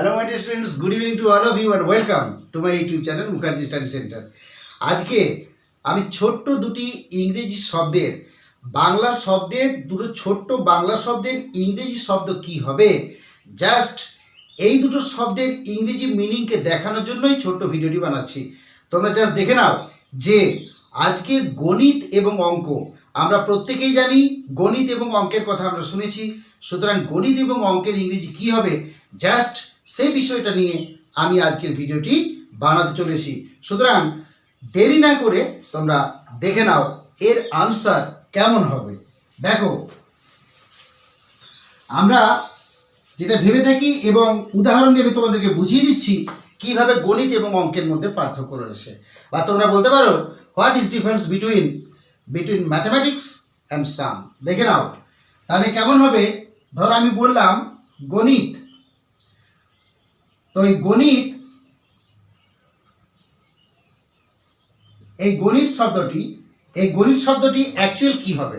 Hello my dear students good evening to all of you R welcome to my YouTube channel Mukherjee study centre আজকে আমি ছোট্ট দুটি ইংরেজি শব্দের, বাংলা শব্দের, দুটো ছোট্ট বাংলা শব্দের ইংরেজি শব্দ কি হবে? জাস্ট এই দুটো শব্দের ইংরেজি মিনিংকে দেখানোর জন্যই ছোট্ট ভিডিওটি বানাচ্ছি। তোমরা জাস্ট দেখে নাও যে আজকে গণিত এবং অঙ্ক, আমরা প্রত্যেকেই জানি গণিত এবং অঙ্কের কথা আমরা শুনেছি। সুতরাং গণিত এবং অঙ্কের ইংরেজি কি হবে? জাস্ট সেই বিষয়টা নিয়ে আমি আজকের ভিডিওটি বানাতে চলেছি। সুতরাং দেরি না করে তোমরা দেখে নাও, এর আনসার কেমন হবে। দেখো, আমরা যেটা ভেবে থাকি এবং উদাহরণ দিয়ে আমি তোমাদেরকে বুঝিয়ে দিচ্ছি, কীভাবে গণিত এবং অঙ্কের মধ্যে পার্থক্য রয়েছে। বা তোমরা বলতে পারো what is difference between between mathematics and sum দেখে নাও, তাহলে কেমন হবে? ধরো আমি বললাম গণিত। তো এই গণিত এই গণিত শব্দটি, এই গণিত শব্দটি অ্যাকচুয়াল কি হবে?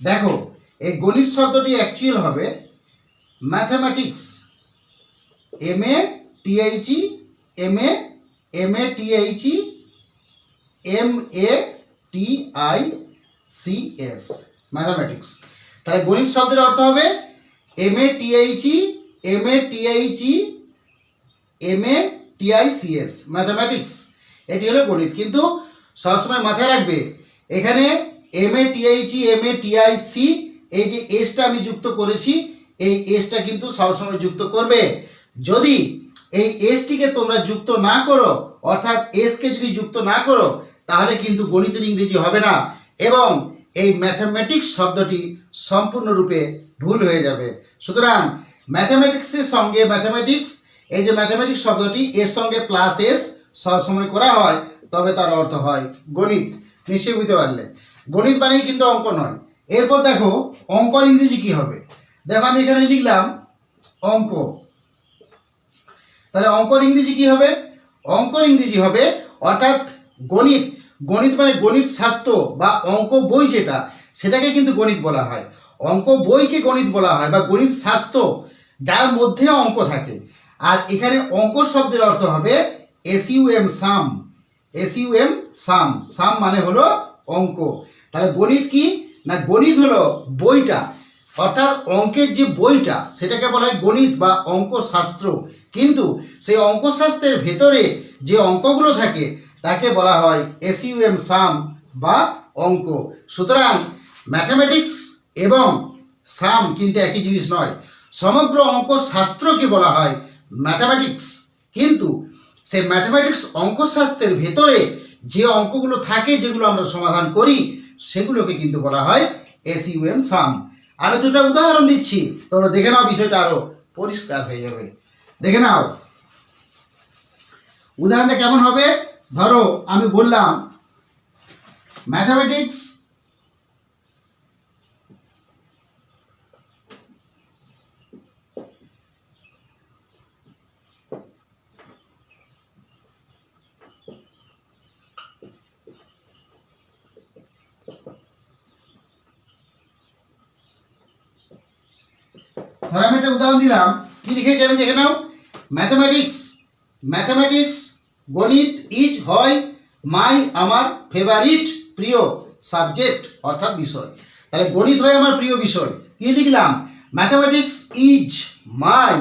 দেখো, এই গণিত শব্দটি অ্যাকচুয়াল হবে mathematics M A T H E M A M A T H E M A T I C S mathematics তাহলে গণিত শব্দের অর্থ হবে M A T H E M A T H E M A T I C S mathematics এটি হলো গণিত, কিন্তু সবসময় মাথায় রাখবে, এখানে M A T I C M A T I C এই যে এসটা আমি যুক্ত করেছি, এই এসটা কিন্তু সবসময় যুক্ত করবে। যদি এই এসটিকে তোমরা যুক্ত না করো, অর্থাৎ এসকে যদি যুক্ত না করো, তাহলে কিন্তু গণিতের ইংরেজি হবে না, এবং এই ম্যাথামেটিক্স শব্দটি সম্পূর্ণরূপে ভুল হয়ে যাবে। সুতরাং ম্যাথামেটিক্সের সঙ্গে ম্যাথামেটিক্স এই যে ম্যাথামেটিক্স শব্দটি এর সঙ্গে প্লাস এস সবসময় করা হয়, তবে তার অর্থ হয় গণিত। নিশ্চয়ই বুঝতে পারলে। গণিত মানেই কিন্তু অঙ্ক নয়। এরপর দেখো অঙ্ক ইংরেজি কি হবে? দেখো আমি এখানে লিখলাম অঙ্ক। তাহলে অঙ্কর ইংরেজি কি হবে? অঙ্কর ইংরেজি হবে, অর্থাৎ গণিত। গণিত মানে গণিত শাস্ত্র বা অঙ্ক বই যেটা, সেটাকে কিন্তু গণিত বলা হয়। অঙ্ক বইকে গণিত বলা হয় বা গণিত শাস্ত্র যার মধ্যে অঙ্ক থাকে। আর এখানে অঙ্ক শব্দের অর্থ হবে এসইউএম সাম এসইউএম সাম সাম মানে হলো অঙ্ক। তাহলে গণিত কি? না, গণিত হলো বইটা। অর্থাৎ অঙ্কের যে বইটা, সেটাকে বলা হয় গণিত বা অঙ্কশাস্ত্র। কিন্তু সেই অঙ্কশাস্ত্রের ভেতরে যে অঙ্কগুলো থাকে, তাকে বলা হয় এসইউএম সাম বা অঙ্ক। সুতরাং ম্যাথামেটিক্স এবং সাম কিন্তু একই জিনিস নয়। সমগ্র অঙ্ক শাস্ত্রকে বলা হয় ম্যাথামেটিক্স কিন্তু সেই ম্যাথামেটিক্স অঙ্কশাস্ত্রের ভেতরে যে অঙ্কগুলো থাকে, যেগুলো আমরা সমাধান করি, সেগুলোকে কিন্তু বলা হয় এসইউএম সাম আমি দুটো উদাহরণ দিচ্ছি। তোমরা দেখে নাও, বিষয়টা আরও পরিষ্কার হয়ে যাবে। দেখে নাও। উদাহরণটা কেমন হবে? ধরো, আমি বললাম ম্যাথামেটিক্স ধরো আমি একটা উদাহরণ দিলাম। কি লিখেছি আমি দেখে নাও। ম্যাথামেটিক্স ম্যাথামেটিক্স গণিত ইজ হয় মাই আমার ফেভারিট প্রিয় সাবজেক্ট অর্থাৎ বিষয়। তাহলে গণিত হয় আমার প্রিয় বিষয়। কি লিখলাম? Mathematics is my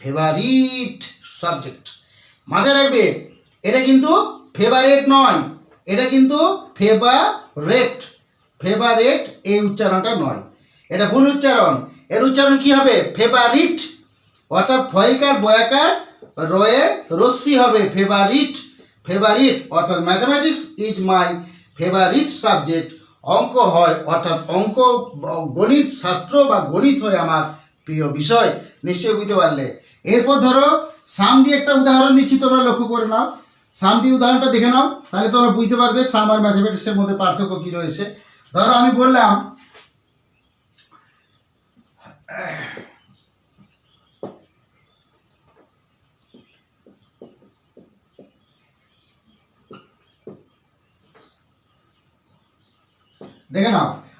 favourite subject মাথায় রাখবে, এটা কিন্তু ফেভারেট নয়। এটা কিন্তু ফেভারেট ফেভারেট এই উচ্চারণটা নয়। এটা ভুল উচ্চারণ। এর উচ্চারণ কি হবে? ফেভারিট অর্থাৎ ফয়কার বয়াকার, রয়ে রশ্মি হবে। ফেভারিট ফেভারিট অর্থাৎ mathematics is my favourite subject অঙ্ক হয়, অর্থাৎ অঙ্ক, গণিত, শাস্ত্র বা গণিত হয় আমার প্রিয় বিষয়। নিশ্চয়ই বুঝতে পারলে। এরপর ধরো, সাম দিয়ে একটা উদাহরণ দিচ্ছি তোমরা লক্ষ্য করে নাও। সাম দিয়ে উদাহরণটা দেখে নাও, তাহলে তোমরা বুঝতে পারবে সাম আর ম্যাথামেটিক্সের মধ্যে পার্থক্য কী রয়েছে। ধরো আমি বললাম দেখে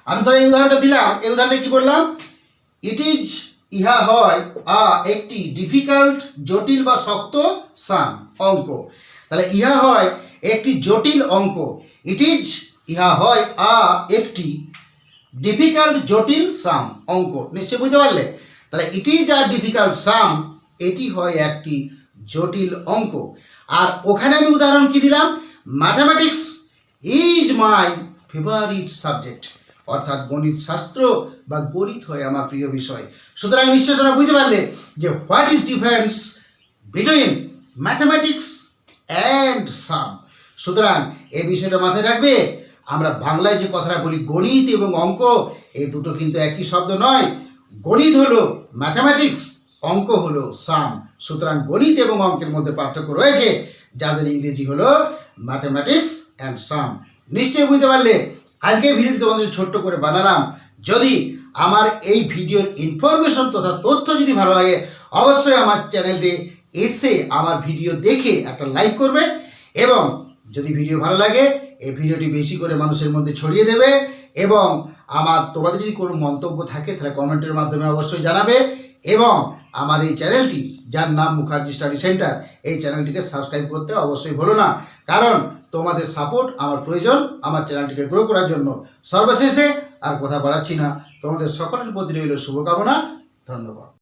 আমি ধরো এই উদাহরণটা দিলাম, এই উদাহরণে কি বললাম ইট ইজ ইহা হয়, আ, একটি ডিফিকাল্ট জটিল বা শক্ত সাম অঙ্ক। তাহলে ইহা হয় একটি জটিল অঙ্ক। ইট ইজ ইহা হয়, আ, একটি ডিফিকাল্ট জটিল সাম অঙ্ক। নিশ্চয়ই বুঝতে পারলে? তাহলে it is R difficult sum এটি হয় একটি জটিল অঙ্ক। আর ওখানে আমি উদাহরণ কি দিলাম? Mathematics is my favourite subject অর্থাৎ গণিত শাস্ত্র বা গণিত হয় আমার প্রিয় বিষয়। সুতরাং নিশ্চয় তোমরা বুঝতে পারলে যে what is difference between mathematics and sum সুতরাং এই বিষয়টা মাথায় রাখবে আমরা বাংলায় যে কথাটা বলি গণিত এবং অঙ্ক, এই দুটো কিন্তু একই শব্দ নয়। গণিত হলো ম্যাথামেটিক্স অঙ্ক হলো সাম সুতরাং গণিত এবং অঙ্কের মধ্যে পার্থক্য রয়েছে, যাদের ইংরেজি হলো ম্যাথামেটিক্স অ্যান্ড সাম নিশ্চয়ই বুঝতে পারলে আজকে ভিডিওটি তোমাদের ছোট্ট করে বানালাম। যদি আমার এই ভিডিওর ইনফরমেশন তথা তথ্য যদি ভালো লাগে, অবশ্যই আমার চ্যানেলটি এসে আমার ভিডিও দেখে একটা লাইক করবে এবং যদি ভিডিও ভালো লাগে, এই ভিডিওটি বেশি করে মানুষের মধ্যে ছড়িয়ে দেবে এবং আমার তোমাদের যদি কোনো মন্তব্য থাকে, তাহলে কমেন্টের মাধ্যমে অবশ্যই জানাবে এবং আমার এই চ্যানেলটি, যার নাম মুখার্জি স্টাডি সেন্টার, এই চ্যানেলটিকে সাবস্ক্রাইব করতে অবশ্যই ভুলো না। কারণ তোমাদের সাপোর্ট আমার প্রয়োজন, আমার চ্যানেলটিকে গ্রো করার জন্য। সর্বশেষে আর কথা বাড়াচ্ছি না। তোমাদের সকলের প্রতি রইল শুভকামনা। ধন্যবাদ।